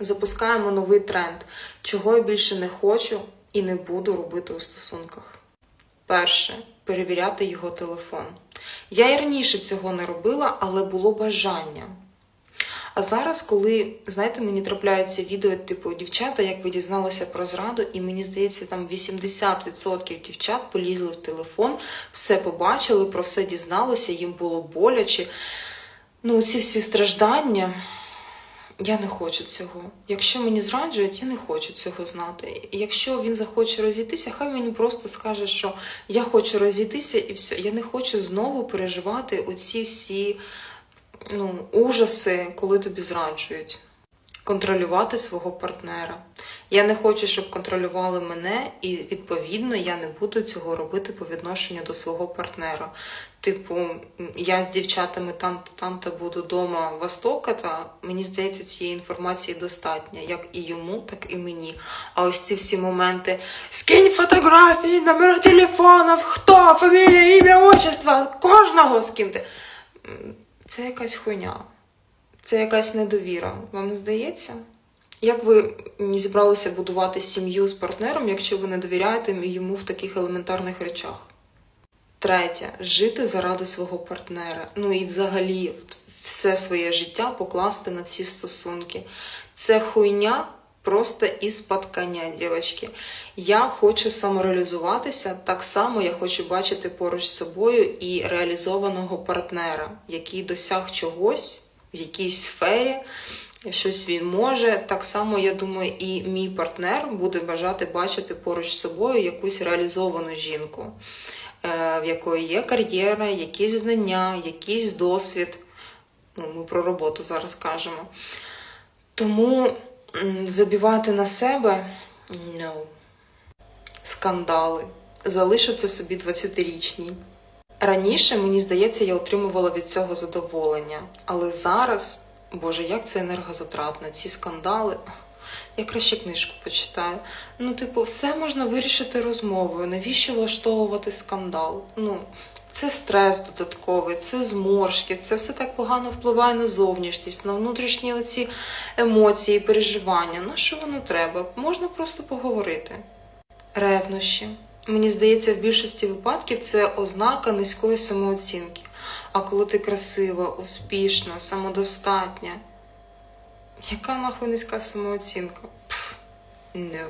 Запускаємо новий тренд, чого я більше не хочу і не буду робити у стосунках. Перше перевіряти його телефон. Я і раніше цього не робила, але було бажання. А зараз, коли, знаєте, мені трапляються відео, типу, дівчата, як ви дізналися про зраду, і мені здається, там 80% дівчат полізли в телефон, все побачили, про все дізналися, їм було боляче. Ну, ці всі страждання. Я не хочу цього. Якщо мені зраджують, я не хочу цього знати. Якщо він захоче розійтися, хай мені просто скаже, що я хочу розійтися і все. Я не хочу знову переживати оці всі ну, ужаси, коли тобі зраджують. Контролювати свого партнера. Я не хочу, щоб контролювали мене, і відповідно я не буду цього робити по відношенню до свого партнера. Типу, я з дівчатами там там та буду дома востока, та мені здається, цієї інформації достатньо, як і йому, так і мені. А ось ці всі моменти: скинь фотографії, номер телефонів, хто, фамілія, ім'я, отчество, кожного з ким ти. Це якась хуйня. Це якась недовіра. Вам не здається? Як ви зібралися будувати сім'ю з партнером, якщо ви не довіряєте йому в таких елементарних речах? Третє жити заради свого партнера. Ну і взагалі все своє життя покласти на ці стосунки. Це хуйня просто із коня, дівчатки. Я хочу самореалізуватися, так само я хочу бачити поруч з собою і реалізованого партнера, який досяг чогось в якійсь сфері, щось він може. Так само, я думаю, і мій партнер буде бажати бачити поруч з собою якусь реалізовану жінку, е, в якої є кар'єра, якісь знання, якийсь досвід. Ну, ми про роботу зараз кажемо. Тому м, забивати на себе no. скандали. Залишу це собі 20-річній. Раніше, мені здається, я отримувала від цього задоволення, але зараз, боже, як це енергозатратно, ці скандали. Я краще книжку почитаю. Ну, типу, все можна вирішити розмовою. Навіщо влаштовувати скандал? Ну, це стрес додатковий, це зморшки, це все так погано впливає на зовнішність, на внутрішні оці емоції, переживання. На що воно треба? Можна просто поговорити. Ревнощі. Мені здається, в більшості випадків це ознака низької самооцінки. А коли ти красива, успішна, самодостатня, яка нахуй низька самооцінка? Пф, no.